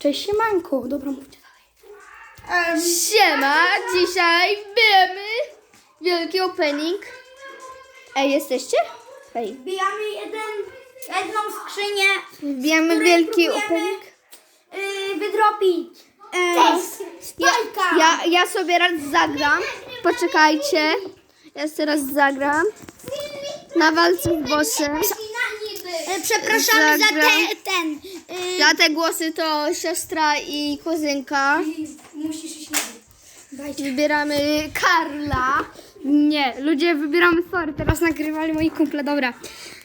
Cześć, siemanko. Dobra, mówcie dalej. Siema, dzisiaj wiemy wielki opening. Ej, jesteście? Hej. Wbijamy jeden, jedną skrzynię, Wbijamy wielki opening. Yy, wydropić. Yy, Ja, ja, ja sobie raz zagram. Poczekajcie. Ja teraz zagram. Na walce z bossem. Yy, Przepraszamy za Zagram. te, ten. Yy, Za te głosy to siostra i kuzynka. Musisz iść na dół. Wybieramy Karla. Nie, ludzie, wybieramy sorry, teraz nagrywali moi kumple, dobra.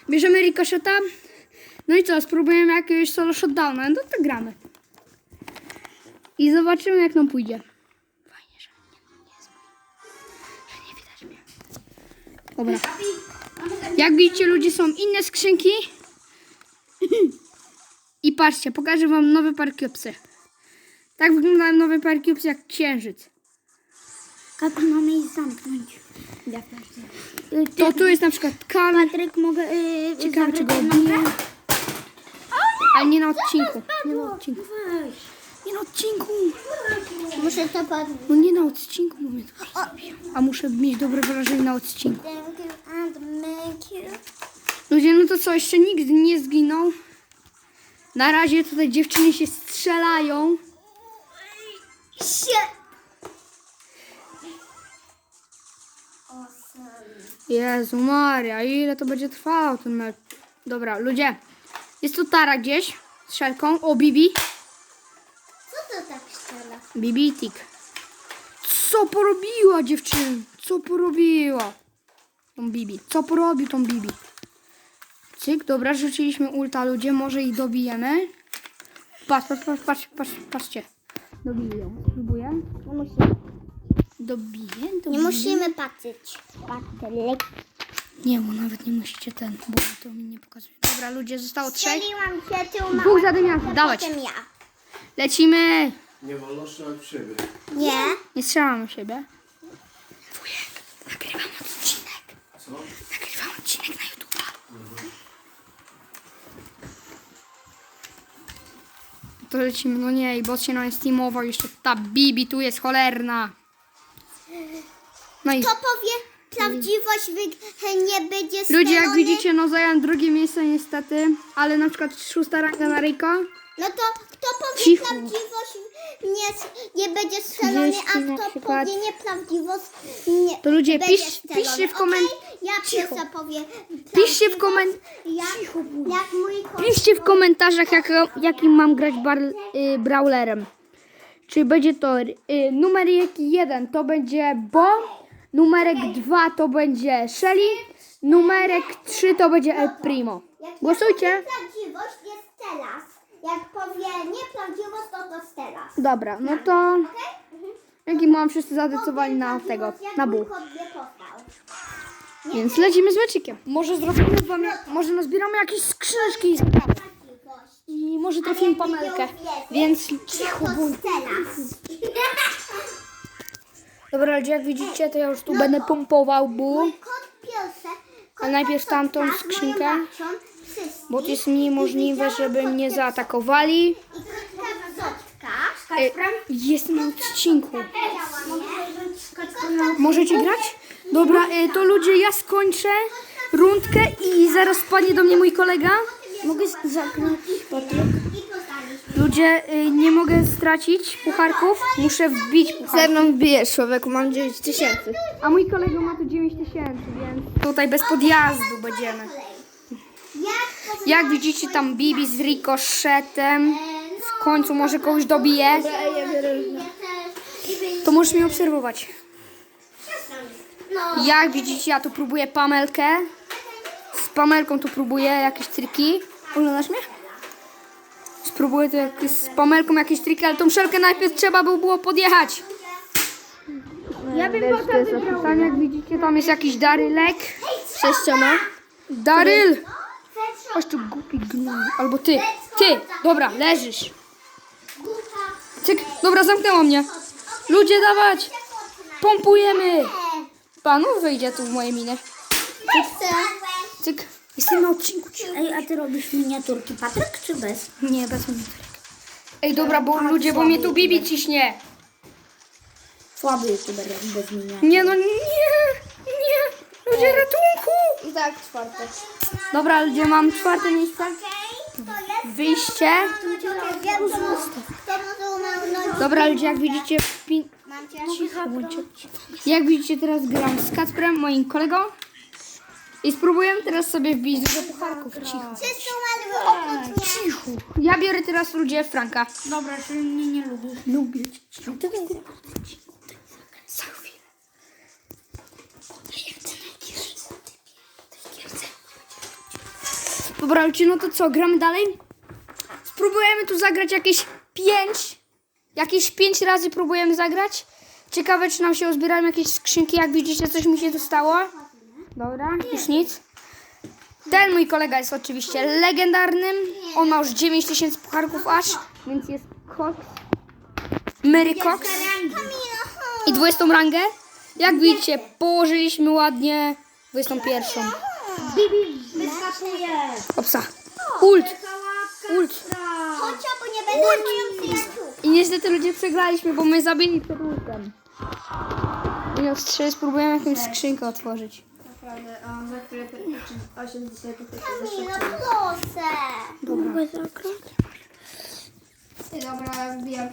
Bierzemy rikoszeta. No i co, spróbujemy jakiegoś solo shotdowna, no to gramy. I zobaczymy jak nam pójdzie. Fajnie, że nie, nie jest że nie widać mnie. Dobra. Jak widzicie, ludzie są inne skrzynki. I patrzcie, pokażę wam nowe parkiopsy. Tak wyglądają nowe parkiopsy jak księżyc. Kapel mamy ich zamknąć. Ty, To tu jest na przykład Karl. Patryk, mogę yy, Ciekawe, czy go odbiję. Ale nie na odcinku. Nie na odcinku. Nie na odcinku. Muszę to podnieść. No nie na odcinku mówię. A muszę mieć dobre wrażenie na odcinku. Ludzie, no to co, jeszcze nigdy nie zginął. Na razie tutaj dziewczyny się strzelają. Jezu Maria, ile to będzie trwało ten mecz. Dobra, ludzie. Jest tu Tara gdzieś. Z szelką. O, Bibi. Co to tak strzela? Bibi Tik. Co porobiła dziewczyny? Co porobiła? Tą Bibi. Co porobił tą Bibi? Cyk, dobra, rzuciliśmy ulta ludzie, może ich dobijemy. Patrz, patrz, patrz, patrz, patrz patrzcie. Dobiję ją. Spróbuję. Nie musimy. Dobiję, dobiję. Nie musimy patrzeć. Patryk. Nie, bo nawet nie musicie ten, bo to mi nie pokazuje. Dobra, ludzie, zostało trzech. Strzeliłam się, ty Dwóch umarłeś. zadymiarzy, dawać. Potem ja. Lecimy. Nie wolno strzelać w siebie. Nie. Nie strzelamy w siebie. Wujek, nagrywam odcinek. Co? Na. To lecimy, no nie, i boss się nam steamował, jeszcze ta Bibi tu jest cholerna. No i To powie prawdziwość wy- nie będzie ludzie, jak widzicie, no zająłem drugie miejsce niestety, ale na przykład szósta ranga na Ryjka. No to kto powie Cicho. prawdziwość nie, nie będzie strzelony, 30 na a kto przykład. powie nieprawdziwość nie To ludzie, będzie pisz- strzelony. piszcie w komen- Okej? Ja Cicho. pierwsza powiem Piszcie w komen- Jak, jak mój kolega. Piszcie w komentarzach, jak, jakim mam grać bar, y, brawlerem. Czy będzie to y, numer jeden to będzie Bo, numerek dwa to będzie Shelly, numerek trzy to będzie El Primo. Jak Głosujcie. Prawdziwość jest teraz. Jak powie nieprawdziwość, to to teraz. Dobra, no to Okej? jaki mam wszyscy zadecydowali na tego, prawdziwość, jak na mój buch. kot nie powstał. Więc lecimy z meczykiem. Może zrobimy wam, może nazbieramy jakieś skrzyneczki i Prawdziwość. i może trafimy Pamelkę. Więc cicho To bądź. jest teraz. Dobra, ludzie, jak widzicie, to ja już tu będę pompował bu. Mój kot pierwszy. A najpierw tamtą skrzynkę, bo to jest niemożliwe, żeby mnie zaatakowali. Wrzotka. E, Jestem na odcinku. Możecie grać? Dobra, e, to ludzie, ja skończę rundkę i zaraz wpadnie do mnie mój kolega. Mogę zagrać, Patryk? Ludzie, e, nie mogę stracić pucharków, muszę wbić Ze pucharki. mną bijesz, człowieku, mam 9 tysięcy. A mój kolega ma tu 9 tysięcy, więc tutaj bez podjazdu będziemy. Jak widzicie, tam Bibi z rikoszetem. W końcu może kogoś dobije. To możesz mnie obserwować. Jak widzicie, ja tu próbuję Pamelkę. Z Pamelką tu próbuję jakieś triki. Oglądasz mnie? Spróbuję tu jakieś, z Pamelką jakieś triki, ale tą szelkę najpierw trzeba by było podjechać. Ja bym potem wybrał. Tam jak widzicie, tam jest jakiś Darylek. Sześcioma. Daryl! Chodź tu głupi gnój. Albo ty. Ty! Dobra, leżysz. Cyk. Dobra, zamknęła mnie. Ludzie, dawać! Pompujemy! Panu wyjdzie tu w moje miny. Cyk. Jestem na odcinku. Ej, a ty robisz miniaturki, Patryk, czy bez? Nie, bez miniaturek. Ej, dobra, bo ludzie, bo mnie tu Bibi ciśnie. Słaby youtuber bez mnie. Nie, no nie, nie. Ludzie, ratunku. I tak czwarte. Dobra, ludzie, mam czwarte miejsce. Wyjście. Dobra, ludzie, jak widzicie, pin... Mam cię. jak widzicie, teraz gram z Kacprem, moim kolegą. I spróbujemy teraz sobie wbić dużo pucharków. Cicho. Cicho. Ja biorę teraz ludzie Franka. Dobra, czyli mnie nie lubisz. Lubię cię. Cicho. Dobra, no to co, gramy dalej? Spróbujemy tu zagrać jakieś pięć, jakieś pięć razy próbujemy zagrać. Ciekawe, czy nam się uzbierają jakieś skrzynki. Jak widzicie, coś mi się tu stało. Dobra, już nic. Ten mój kolega jest oczywiście legendarnym. On ma już 9000 pucharków aż, więc jest Cox. Mary Cox. I 20 rangę. Jak widzicie, położyliśmy ładnie 21. Wyskakuje. Opsa. Ult. Ult. Chodź, bo nie będę moją przyjaciółką. I niestety ludzie przegraliśmy, bo my zabili przed ultem. I no trzy spróbujemy jakąś skrzynkę otworzyć. Naprawdę, a za chwilę 80 Kamila, proszę. Dobra, wbijam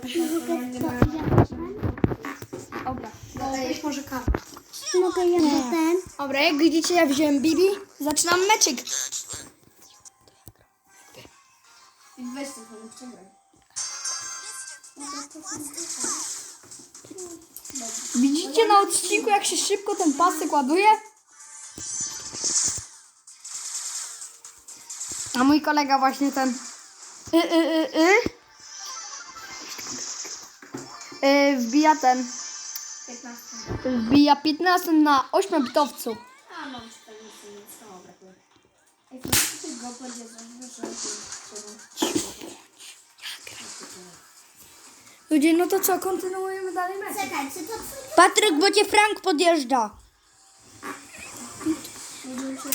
Dobra, dalej może kartę. Mogę ja ten? Dobra, jak widzicie, ja wziąłem Bibi. Zaczynam meczyk. Weź to, przegraj. Widzicie na odcinku, jak się szybko ten pasek ładuje? A mój kolega właśnie ten... Y, y, y, y. Y, wbija ten... 15. Wbija 15 na 8 bitowcu. A, mam 40 minut, samo brakuje. Ej, faktycznie go będzie Ludzie, no to co, kontynuujemy dalej mecz. Czekaj, czy to twój Patryk, bo cię Frank podjeżdża.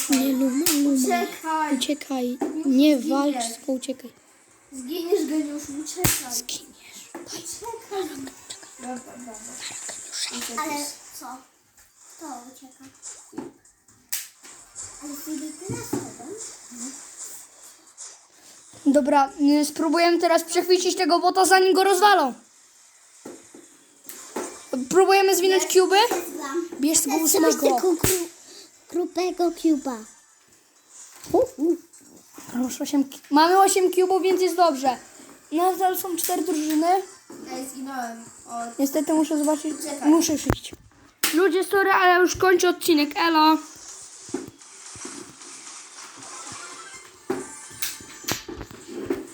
Nie, Luma, Luma. Czekaj! Uciekaj. Nie walcz, tylko uciekaj. Zginiesz, geniusz, uciekaj. Zginiesz. Dobra, dobra. Ale co? To ucieka. Ale Filip na sobą. Dobra, y, spróbujemy teraz przechwycić tego bota, zanim go rozwalą. Próbujemy zwinąć kuby. Bierz tego ósmego. Grubego Cuba. Proszę, osiem ki- Mamy 8 kubów, więc jest dobrze. Nadal są cztery drużyny. Ej, zginąłem. O, Niestety muszę zobaczyć. Czekaj. Muszę przyjść. Ludzie, sorry, ale już kończę odcinek. Elo.